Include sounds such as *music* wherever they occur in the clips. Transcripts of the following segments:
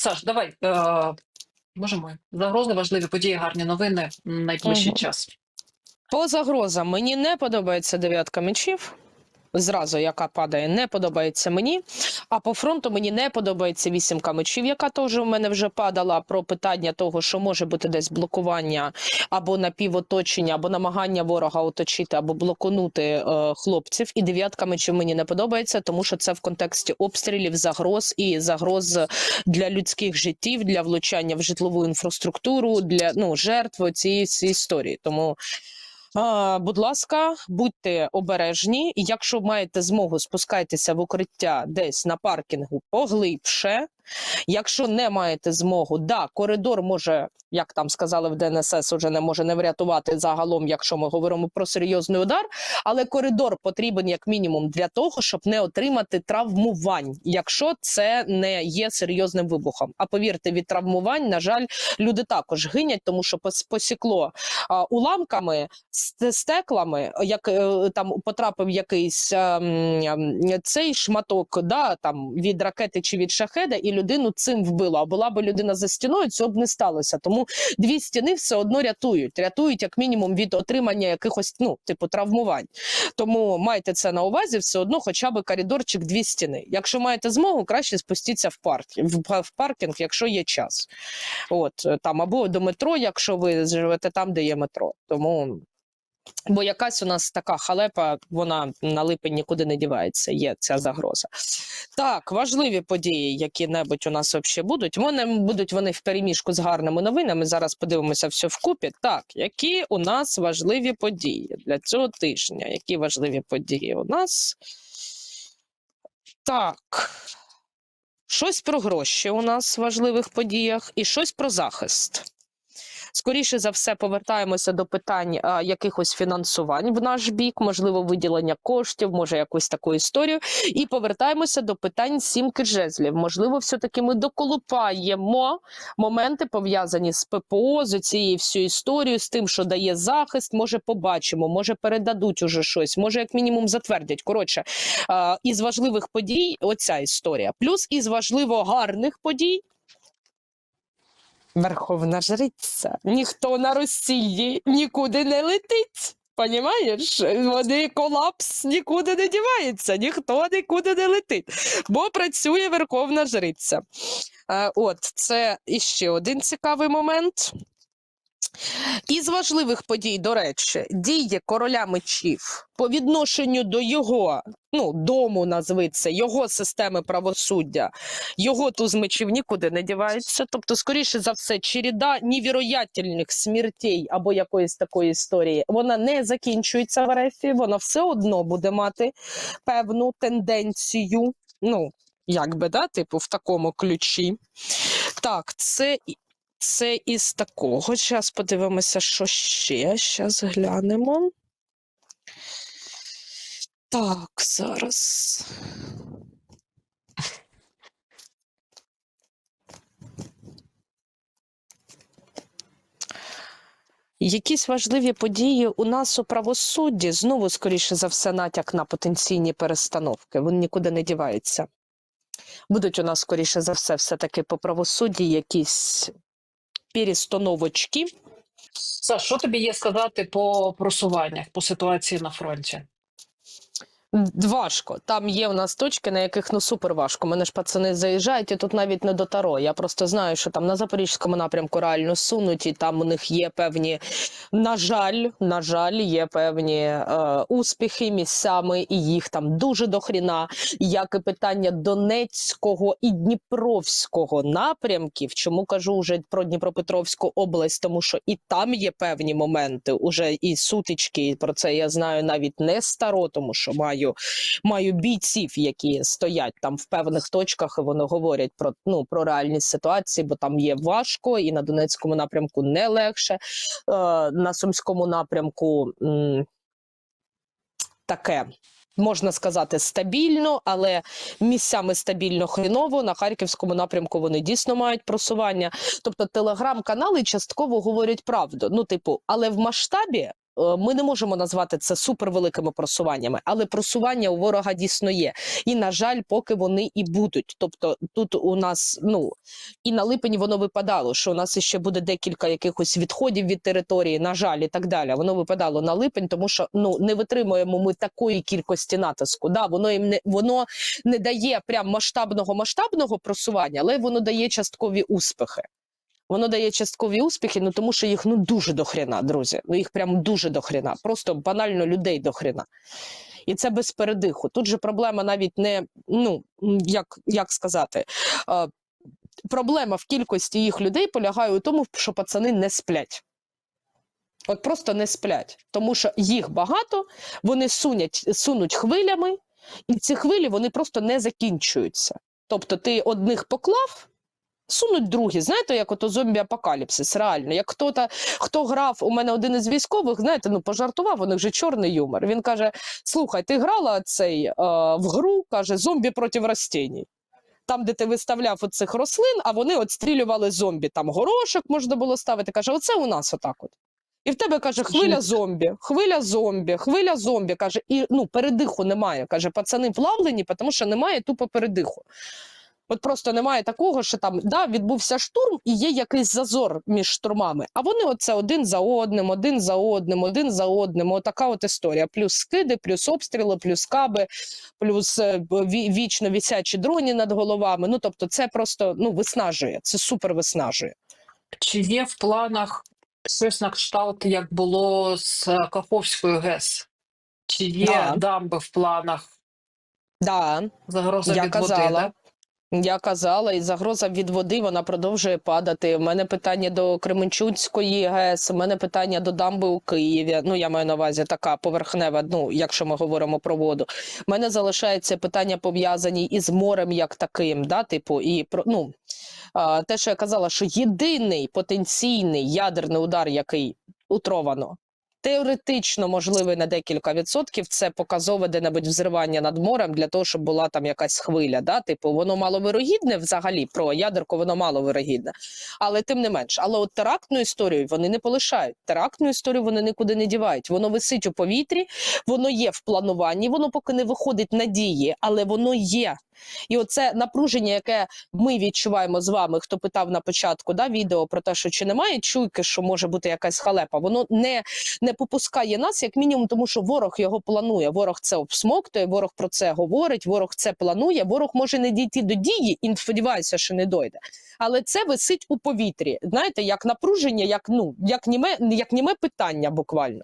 Саш, давай. Е, Боже мой, загрози, важливі події, гарні новини. Найближчий угу. час. По загрозам мені не подобається дев'ятка мечів. Зразу, яка падає, не подобається мені. А по фронту мені не подобається вісімка мечів, яка теж у мене вже падала про питання того, що може бути десь блокування або напівоточення, або намагання ворога оточити, або блокунути е, хлопців. І дев'ятка мечів мені не подобається, тому що це в контексті обстрілів, загроз і загроз для людських життів, для влучання в житлову інфраструктуру, для ну жертв цієї історії. Тому. Будь ласка, будьте обережні. Якщо маєте змогу, спускайтеся в укриття десь на паркінгу поглибше. Якщо не маєте змогу, да, коридор може, як там сказали в ДНСС, уже не може не врятувати загалом, якщо ми говоримо про серйозний удар. Але коридор потрібен як мінімум для того, щоб не отримати травмувань, якщо це не є серйозним вибухом. А повірте, від травмувань, на жаль, люди також гинять, тому що посікло а, уламками, стеклами, як е, там потрапив якийсь ем, ем, цей шматок, да, там від ракети чи від шахеда, і людину цим вбило. А була б людина за стіною, цього б не сталося. Тому дві стіни все одно рятують. Рятують як мінімум від отримання якихось ну, типу травмувань. Тому майте це на увазі, все одно, хоча б коридорчик дві стіни. Якщо маєте змогу, краще спустіться в парк в, паркінг, якщо є час. От там або до метро, якщо ви живете там, де є метро. Тому. Бо якась у нас така халепа, вона на липень нікуди не дівається. Є ця загроза. Так, важливі події, які-небудь у нас взагалі будуть. Вони будуть вони в переміжку з гарними новинами. Зараз подивимося все вкупі. Так, які у нас важливі події для цього тижня? Які важливі події у нас? Так. Щось про гроші у нас в важливих подіях, і щось про захист. Скоріше за все, повертаємося до питань а, якихось фінансувань в наш бік, можливо, виділення коштів, може якусь таку історію. І повертаємося до питань сімки жезлів. Можливо, все-таки ми доколупаємо моменти пов'язані з ППО, з цією всю історією, з тим, що дає захист. Може, побачимо, може передадуть уже щось, може, як мінімум, затвердять. Коротше, а, із важливих подій, оця історія. Плюс із важливо гарних подій. Верховна жриця. Ніхто на Росії нікуди не летить. Понімаєш? Вони колапс нікуди не дівається, ніхто нікуди не летить, бо працює Верховна Жриця. Е, От це іще один цікавий момент. Із важливих подій, до речі, дії короля мечів по відношенню до його ну, дому, назви це, його системи правосуддя, його туз мечів нікуди не дівається. Тобто, скоріше за все, череда невіроятельних смертей або якоїсь такої історії, вона не закінчується в РФ, вона все одно буде мати певну тенденцію. Ну, якби, да, типу, в такому ключі. Так, це. Це із такого. Зараз подивимося, що ще. Зараз глянемо. Так, зараз. Якісь важливі події у нас у правосудді знову, скоріше за все, натяк на потенційні перестановки. Він нікуди не дівається. Будуть у нас, скоріше за все, все-таки по правосудді якісь перестановочки. Саш, що тобі є сказати по просуваннях, по ситуації на фронті? Важко. Там є у нас точки, на яких ну супер важко. Мене ж пацани заїжджають, і тут навіть не до таро. Я просто знаю, що там на запорізькому напрямку реально сунуть, і там у них є певні, на жаль, на жаль, є певні е, успіхи місцями, і їх там дуже дохріна. Як і питання Донецького і Дніпровського напрямків. Чому кажу вже про Дніпропетровську область, тому що і там є певні моменти, уже і сутички. і Про це я знаю навіть не старо, тому що маю маю бійців, які стоять там в певних точках, і вони говорять про ну про реальність ситуації, бо там є важко, і на Донецькому напрямку не легше. Е, на Сумському напрямку м, таке. Можна сказати стабільно, але місцями стабільно хреново. На харківському напрямку вони дійсно мають просування. Тобто телеграм-канали частково говорять правду. Ну, типу, але в масштабі ми не можемо назвати це супервеликими просуваннями, але просування у ворога дійсно є. І на жаль, поки вони і будуть. Тобто, тут у нас ну і на липень воно випадало, що у нас ще буде декілька якихось відходів від території, на жаль, і так далі. Воно випадало на липень, тому що ну не витримуємо ми такої кількості натиску. Да, воно їм не воно не дає прям масштабного масштабного просування, але воно дає часткові успіхи. Воно дає часткові успіхи, ну тому що їх ну дуже дохрена, друзі. Ну їх прям дуже дохрена. Просто банально людей дохрена. І це без передиху. Тут же проблема навіть не ну як, як сказати. Е, проблема в кількості їх людей полягає у тому, що пацани не сплять. От просто не сплять, тому що їх багато, вони сунять, сунуть хвилями, і ці хвилі вони просто не закінчуються. Тобто ти одних поклав, сунуть другі. Знаєте, як ото зомбі-апокаліпсис, реально. Як хто-то, хто грав, у мене один із військових, знаєте, ну пожартував, у них же чорний юмор. Він каже: слухай, ти грала цей е, в гру, каже, зомбі проти растінь. Там, де ти виставляв оцих рослин, а вони отстрілювали зомбі. Там горошок можна було ставити. Каже, оце у нас отак от. І в тебе каже, хвиля зомбі, хвиля зомбі, хвиля зомбі. Каже, і ну передиху немає. Каже, пацани плавлені, тому що немає тупо передиху. От просто немає такого, що там да, відбувся штурм і є якийсь зазор між штурмами. А вони оце один за одним, один за одним, один за одним. Отака от історія. Плюс скиди, плюс обстріли, плюс каби, плюс е, вічно вісячі дроні над головами. Ну тобто, це просто ну виснажує. Це супер виснажує. Чи є в планах щось на кшталт, як було з е, Каховською ГЕС? Чи є Да. дамби в планах? Да, Загроза я від води, да? Я казала, і загроза від води вона продовжує падати. У мене питання до Кременчуцької ГЕС, у мене питання до дамби у Києві. Ну, я маю на увазі така поверхнева, ну, якщо ми говоримо про воду. У мене залишаються питання пов'язані із морем як таким, да, типу, і про ну. Те, що я казала, що єдиний потенційний ядерний удар, який утровано, теоретично можливий на декілька відсотків, це показове де-небудь взривання над морем для того, щоб була там якась хвиля. Да? Типу, воно маловирогідне взагалі про ядерку, воно маловирогідне. Але тим не менш, але от терактну історію вони не полишають. Терактну історію вони нікуди не дівають. Воно висить у повітрі, воно є в плануванні, воно поки не виходить на дії, але воно є. І оце напруження, яке ми відчуваємо з вами, хто питав на початку да, відео про те, що чи немає чуйки, що може бути якась халепа, воно не, не попускає нас, як мінімум, тому що ворог його планує. Ворог це обсмоктує, ворог про це говорить, ворог це планує. Ворог може не дійти до дії і сподівається, що не дойде. Але це висить у повітрі. Знаєте, як напруження, як ну як німе, як німе питання, буквально.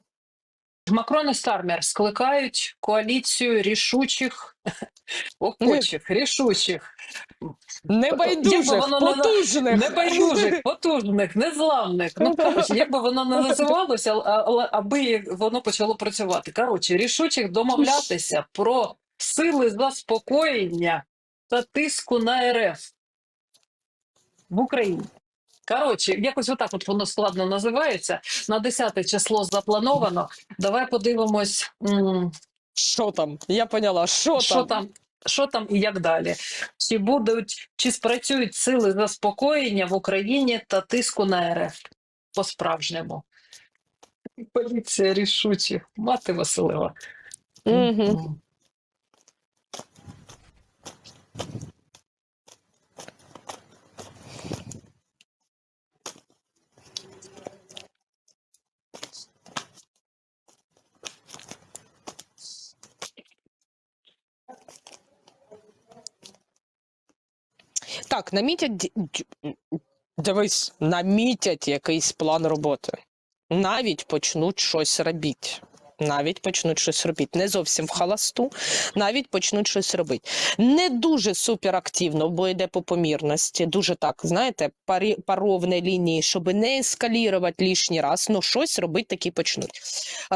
Макрон і Стармер скликають коаліцію рішучих, *laughs* охочих, рішучих, Небайдужих, воно потужних. небайдужих, *laughs* потужних, незламних. Ну, коротше, як би воно не називалося, але, аби воно почало працювати. Коротше, рішучих домовлятися про сили заспокоєння та тиску на РФ в Україні. Коротше, якось отак от воно складно називається. На 10 число заплановано. Давай подивимось, Що там? Я поняла, що, що там? там, що там і як далі. Чи будуть, чи спрацюють сили заспокоєння в Україні та тиску на РФ по-справжньому? Поліція рішучі. Мати Василева. Угу. Так, намітять. Дивись, намітять якийсь план роботи. Навіть почнуть щось робити. Навіть почнуть щось робити. Не зовсім в халасту, навіть почнуть щось робити. Не дуже суперактивно, бо йде по помірності. Дуже так, знаєте, парі, паровні лінії, щоб не ескалірувати лишній раз, ну щось робити таки почнуть.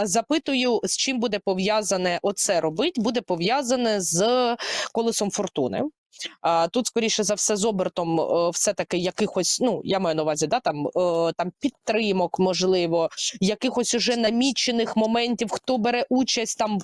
Запитую, з чим буде пов'язане оце робить? Буде пов'язане з колесом фортуни. А, тут, скоріше за все, з обертом е, все-таки якихось, ну я маю на увазі, да, там, е, там підтримок, можливо, якихось уже намічених моментів, хто бере участь там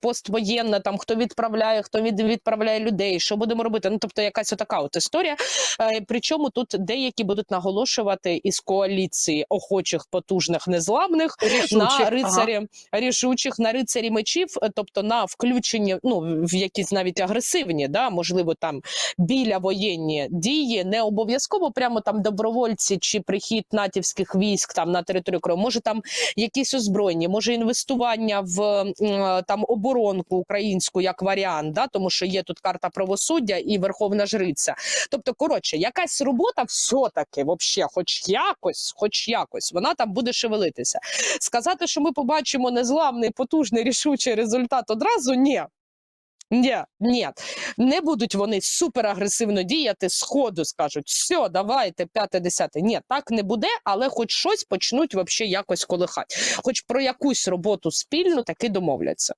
поствоєнна, там хто відправляє, хто від, відправляє людей, що будемо робити. Ну тобто, якась отака от історія. Е, причому тут деякі будуть наголошувати із коаліції охочих, потужних, незламних Рішучих, на ага. рицарі рішучих, на рицарі мечів, тобто на включення, ну в якісь навіть агресивні, да, можливо, там біля воєнні дії, не обов'язково прямо там добровольці чи прихід натівських військ там на територію Криму. Може там якісь озброєння, може інвестування в е, там оборонку українську як варіант, да, тому що є тут карта правосуддя і верховна жриця. Тобто, коротше, якась робота все-таки, вообще, хоч якось, хоч якось, вона там буде шевелитися. Сказати, що ми побачимо незламний, потужний, рішучий результат одразу ні. Ні, ні, не будуть вони суперагресивно діяти сходу, скажуть, все, давайте, п'яте, десяте. Ні, так не буде, але хоч щось почнуть вообще якось колихати. Хоч про якусь роботу спільну таки домовляться.